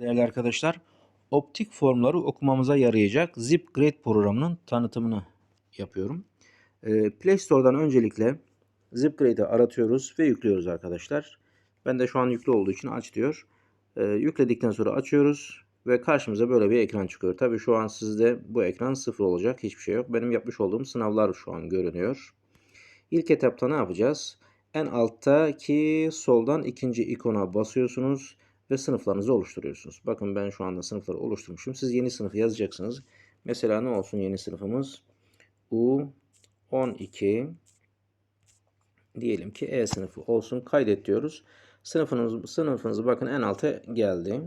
Değerli arkadaşlar, optik formları okumamıza yarayacak ZipGrade programının tanıtımını yapıyorum. Ee, Play Store'dan öncelikle ZipGrade'i aratıyoruz ve yüklüyoruz arkadaşlar. Ben de şu an yüklü olduğu için aç diyor. Ee, yükledikten sonra açıyoruz ve karşımıza böyle bir ekran çıkıyor. Tabii şu an sizde bu ekran sıfır olacak. Hiçbir şey yok. Benim yapmış olduğum sınavlar şu an görünüyor. İlk etapta ne yapacağız? En alttaki soldan ikinci ikona basıyorsunuz ve sınıflarınızı oluşturuyorsunuz. Bakın ben şu anda sınıfları oluşturmuşum. Siz yeni sınıfı yazacaksınız. Mesela ne olsun yeni sınıfımız? U12 diyelim ki E sınıfı olsun. Kaydet diyoruz. Sınıfınız, sınıfınız bakın en alta geldi.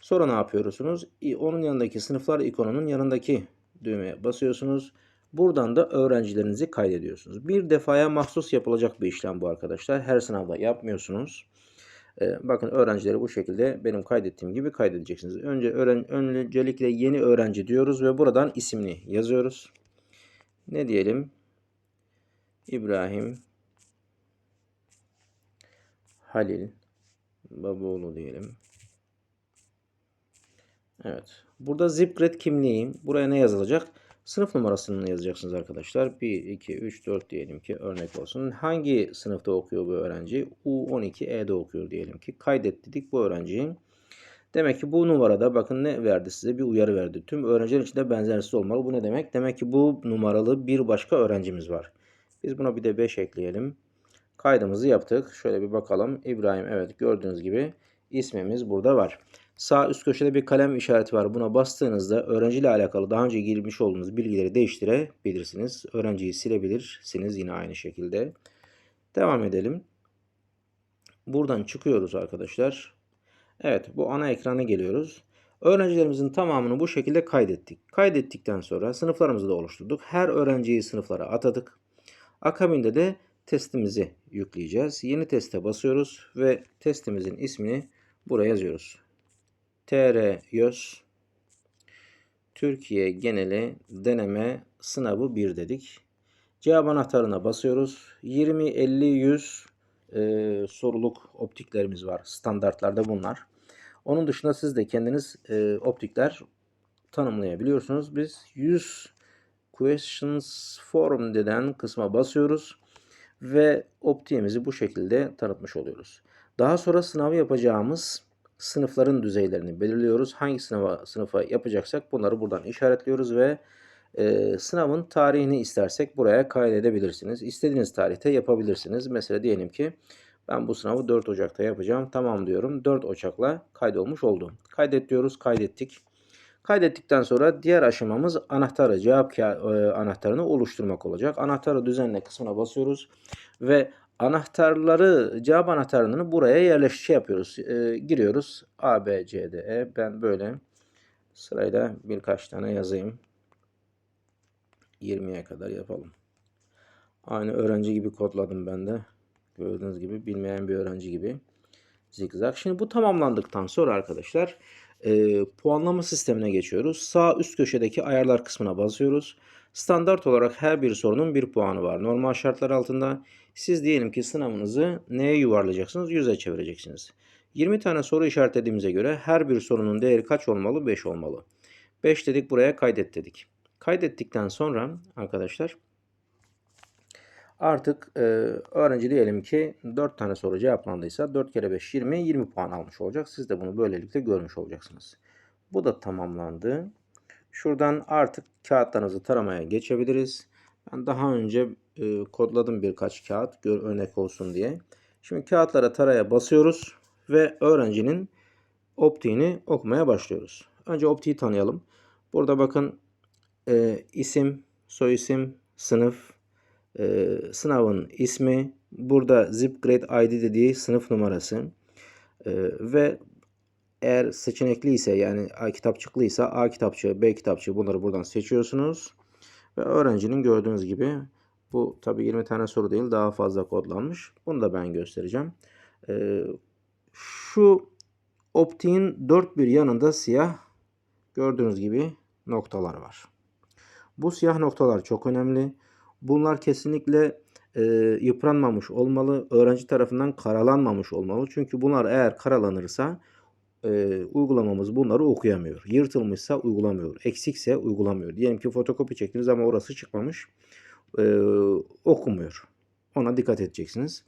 Sonra ne yapıyorsunuz? Onun yanındaki sınıflar ikonunun yanındaki düğmeye basıyorsunuz. Buradan da öğrencilerinizi kaydediyorsunuz. Bir defaya mahsus yapılacak bir işlem bu arkadaşlar. Her sınavda yapmıyorsunuz. Ee, bakın öğrencileri bu şekilde benim kaydettiğim gibi kaydedeceksiniz. Önce öğren öncelikle yeni öğrenci diyoruz ve buradan ismini yazıyoruz. Ne diyelim? İbrahim Halil Babaoğlu diyelim. Evet. Burada Zipgrid kimliği. Buraya ne yazılacak? Sınıf numarasını yazacaksınız arkadaşlar. 1, 2, 3, 4 diyelim ki örnek olsun. Hangi sınıfta okuyor bu öğrenci? U12E'de okuyor diyelim ki. Kaydet dedik bu öğrenciyi. Demek ki bu numarada bakın ne verdi size? Bir uyarı verdi. Tüm öğrenciler içinde benzersiz olmalı. Bu ne demek? Demek ki bu numaralı bir başka öğrencimiz var. Biz buna bir de 5 ekleyelim. Kaydımızı yaptık. Şöyle bir bakalım. İbrahim evet gördüğünüz gibi ismimiz burada var. Sağ üst köşede bir kalem işareti var. Buna bastığınızda öğrenciyle alakalı daha önce girmiş olduğunuz bilgileri değiştirebilirsiniz. Öğrenciyi silebilirsiniz yine aynı şekilde. Devam edelim. Buradan çıkıyoruz arkadaşlar. Evet bu ana ekrana geliyoruz. Öğrencilerimizin tamamını bu şekilde kaydettik. Kaydettikten sonra sınıflarımızı da oluşturduk. Her öğrenciyi sınıflara atadık. Akabinde de testimizi yükleyeceğiz. Yeni teste basıyoruz ve testimizin ismini buraya yazıyoruz. TR YÖS Türkiye geneli deneme sınavı 1 dedik. Cevap anahtarına basıyoruz. 20, 50, 100 e, soruluk optiklerimiz var. Standartlarda bunlar. Onun dışında siz de kendiniz e, optikler tanımlayabiliyorsunuz. Biz 100 questions form denen kısma basıyoruz ve optiğimizi bu şekilde tanıtmış oluyoruz. Daha sonra sınavı yapacağımız sınıfların düzeylerini belirliyoruz. Hangi sınıfa, sınıfa yapacaksak bunları buradan işaretliyoruz ve e, sınavın tarihini istersek buraya kaydedebilirsiniz. İstediğiniz tarihte yapabilirsiniz. Mesela diyelim ki ben bu sınavı 4 Ocak'ta yapacağım. Tamam diyorum. 4 Ocak'la kaydolmuş oldu. Kaydet diyoruz. Kaydettik. Kaydettikten sonra diğer aşamamız anahtarı, cevap e, anahtarını oluşturmak olacak. Anahtarı düzenle kısmına basıyoruz ve anahtarları, cevap anahtarlarını buraya yerleşik şey yapıyoruz. E, giriyoruz. A, B, C, D, E. Ben böyle sırayla birkaç tane yazayım. 20'ye kadar yapalım. Aynı öğrenci gibi kodladım ben de. Gördüğünüz gibi bilmeyen bir öğrenci gibi. Zigzag. Şimdi bu tamamlandıktan sonra arkadaşlar e, puanlama sistemine geçiyoruz. Sağ üst köşedeki ayarlar kısmına basıyoruz. Standart olarak her bir sorunun bir puanı var. Normal şartlar altında siz diyelim ki sınavınızı neye yuvarlayacaksınız? 100'e çevireceksiniz. 20 tane soru işaretlediğimize göre her bir sorunun değeri kaç olmalı? 5 olmalı. 5 dedik buraya kaydet dedik. Kaydettikten sonra arkadaşlar artık e, öğrenci diyelim ki 4 tane soru cevaplandıysa 4 kere 5 20 20 puan almış olacak. Siz de bunu böylelikle görmüş olacaksınız. Bu da tamamlandı. Şuradan artık kağıtlarınızı taramaya geçebiliriz. Ben daha önce e, kodladım birkaç kağıt gör, örnek olsun diye. Şimdi kağıtlara taraya basıyoruz ve öğrencinin optiğini okumaya başlıyoruz. Önce optiği tanıyalım. Burada bakın e, isim, soyisim, sınıf, e, sınavın ismi, burada zip grade ID dediği sınıf numarası e, ve eğer seçenekli ise yani A kitapçıklıysa A kitapçığı, B kitapçığı bunları buradan seçiyorsunuz. Ve öğrencinin gördüğünüz gibi bu tabi 20 tane soru değil daha fazla kodlanmış. Bunu da ben göstereceğim. Ee, şu optiğin dört bir yanında siyah gördüğünüz gibi noktalar var. Bu siyah noktalar çok önemli. Bunlar kesinlikle e, yıpranmamış olmalı. Öğrenci tarafından karalanmamış olmalı. Çünkü bunlar eğer karalanırsa e, uygulamamız bunları okuyamıyor. Yırtılmışsa uygulamıyor. Eksikse uygulamıyor. Diyelim ki fotokopi çektiniz ama orası çıkmamış. E, okumuyor. Ona dikkat edeceksiniz.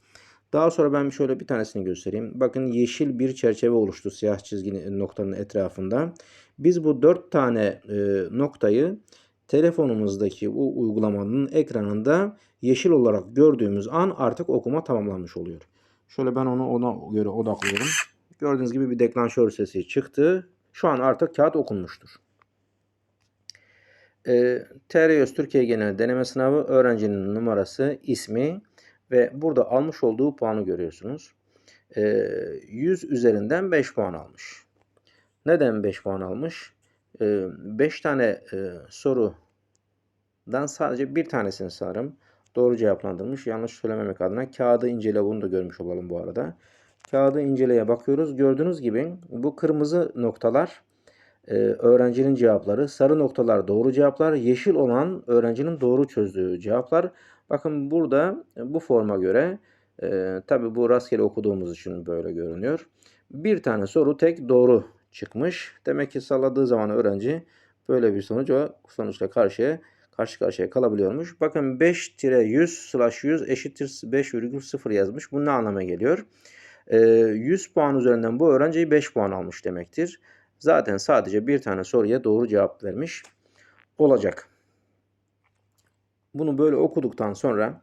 Daha sonra ben şöyle bir tanesini göstereyim. Bakın yeşil bir çerçeve oluştu siyah çizginin noktanın etrafında. Biz bu dört tane e, noktayı telefonumuzdaki bu uygulamanın ekranında yeşil olarak gördüğümüz an artık okuma tamamlanmış oluyor. Şöyle ben onu ona göre odaklıyorum. Gördüğünüz gibi bir deklanşör sesi çıktı. Şu an artık kağıt okunmuştur. E, TR Türkiye Genel Deneme Sınavı öğrencinin numarası, ismi ve burada almış olduğu puanı görüyorsunuz. E, 100 üzerinden 5 puan almış. Neden 5 puan almış? 5 tane e, sorudan sadece bir tanesini sanırım doğru cevaplandırmış. Yanlış söylememek adına kağıdı incele bunu da görmüş olalım bu arada. Kağıdı inceleye bakıyoruz. Gördüğünüz gibi bu kırmızı noktalar e, öğrencinin cevapları, sarı noktalar doğru cevaplar, yeşil olan öğrencinin doğru çözdüğü cevaplar. Bakın burada bu forma göre e, tabi bu rastgele okuduğumuz için böyle görünüyor. Bir tane soru tek doğru çıkmış. Demek ki salladığı zaman öğrenci böyle bir sonuca sonuçla karşıya karşı karşıya kalabiliyormuş. Bakın 5-100 slash 100 eşittir 5,0 yazmış. Bu ne anlama geliyor? 100 ee, puan üzerinden bu öğrenci 5 puan almış demektir. Zaten sadece bir tane soruya doğru cevap vermiş olacak. Bunu böyle okuduktan sonra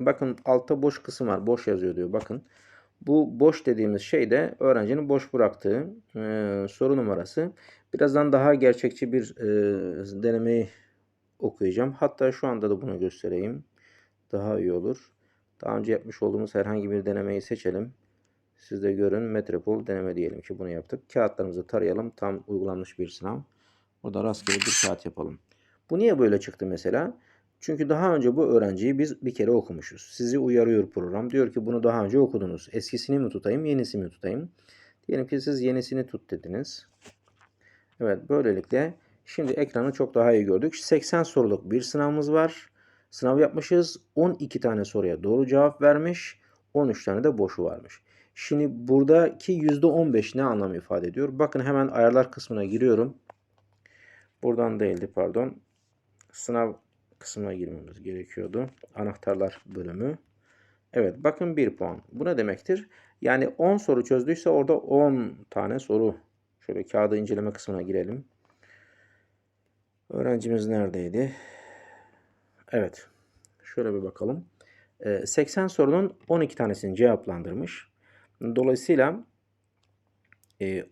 bakın altta boş kısım var. Boş yazıyor diyor. Bakın. Bu boş dediğimiz şey de öğrencinin boş bıraktığı e, soru numarası. Birazdan daha gerçekçi bir e, denemeyi okuyacağım. Hatta şu anda da bunu göstereyim. Daha iyi olur. Daha önce yapmış olduğumuz herhangi bir denemeyi seçelim. Siz de görün. Metropol deneme diyelim ki bunu yaptık. Kağıtlarımızı tarayalım. Tam uygulanmış bir sınav. Orada rastgele bir kağıt yapalım. Bu niye böyle çıktı mesela? Çünkü daha önce bu öğrenciyi biz bir kere okumuşuz. Sizi uyarıyor program. Diyor ki bunu daha önce okudunuz. Eskisini mi tutayım, yenisini mi tutayım? Diyelim ki siz yenisini tut dediniz. Evet böylelikle şimdi ekranı çok daha iyi gördük. 80 soruluk bir sınavımız var. Sınav yapmışız. 12 tane soruya doğru cevap vermiş. 13 tane de boşu varmış. Şimdi buradaki %15 ne anlam ifade ediyor? Bakın hemen ayarlar kısmına giriyorum. Buradan değildi pardon. Sınav kısmına girmemiz gerekiyordu. Anahtarlar bölümü. Evet bakın 1 puan. Bu ne demektir? Yani 10 soru çözdüyse orada 10 tane soru. Şöyle kağıdı inceleme kısmına girelim. Öğrencimiz neredeydi? Evet. Şöyle bir bakalım. 80 sorunun 12 tanesini cevaplandırmış. Dolayısıyla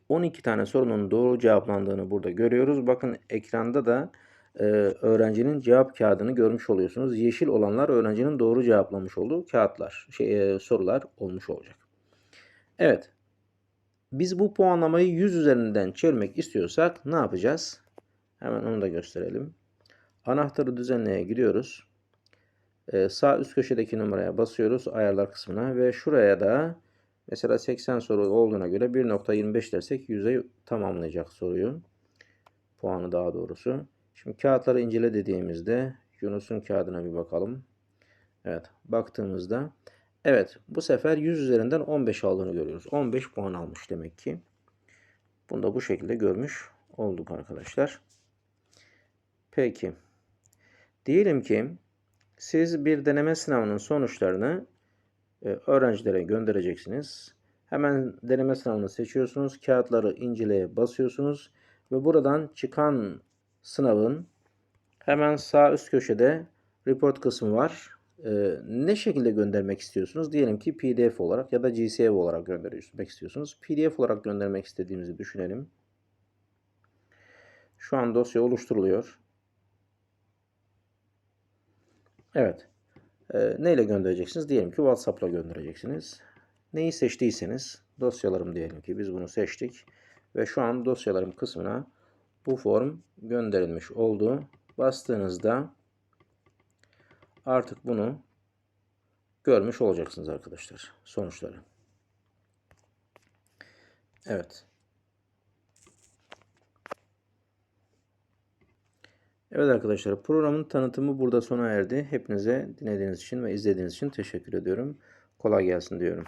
12 e, tane sorunun doğru cevaplandığını burada görüyoruz. Bakın ekranda da e, öğrencinin cevap kağıdını görmüş oluyorsunuz. Yeşil olanlar öğrencinin doğru cevaplamış olduğu kağıtlar, şey, e, sorular olmuş olacak. Evet. Biz bu puanlamayı 100 üzerinden çevirmek istiyorsak ne yapacağız? Hemen onu da gösterelim. Anahtarı düzenleye giriyoruz. Ee, sağ üst köşedeki numaraya basıyoruz ayarlar kısmına ve şuraya da Mesela 80 soru olduğuna göre 1.25 dersek 100'e tamamlayacak soruyu. Puanı daha doğrusu. Şimdi kağıtları incele dediğimizde Yunus'un kağıdına bir bakalım. Evet baktığımızda evet bu sefer 100 üzerinden 15 aldığını görüyoruz. 15 puan almış demek ki. Bunu da bu şekilde görmüş olduk arkadaşlar. Peki. Diyelim ki siz bir deneme sınavının sonuçlarını öğrencilere göndereceksiniz. Hemen deneme sınavını seçiyorsunuz. Kağıtları inceleye basıyorsunuz. Ve buradan çıkan sınavın hemen sağ üst köşede report kısmı var. Ee, ne şekilde göndermek istiyorsunuz? Diyelim ki PDF olarak ya da GCF olarak göndermek istiyorsunuz. PDF olarak göndermek istediğimizi düşünelim. Şu an dosya oluşturuluyor. Evet. E, neyle göndereceksiniz? Diyelim ki WhatsApp'la göndereceksiniz. Neyi seçtiyseniz dosyalarım diyelim ki biz bunu seçtik. Ve şu an dosyalarım kısmına bu form gönderilmiş oldu. Bastığınızda artık bunu görmüş olacaksınız arkadaşlar. Sonuçları. Evet. Evet arkadaşlar programın tanıtımı burada sona erdi. Hepinize dinlediğiniz için ve izlediğiniz için teşekkür ediyorum. Kolay gelsin diyorum.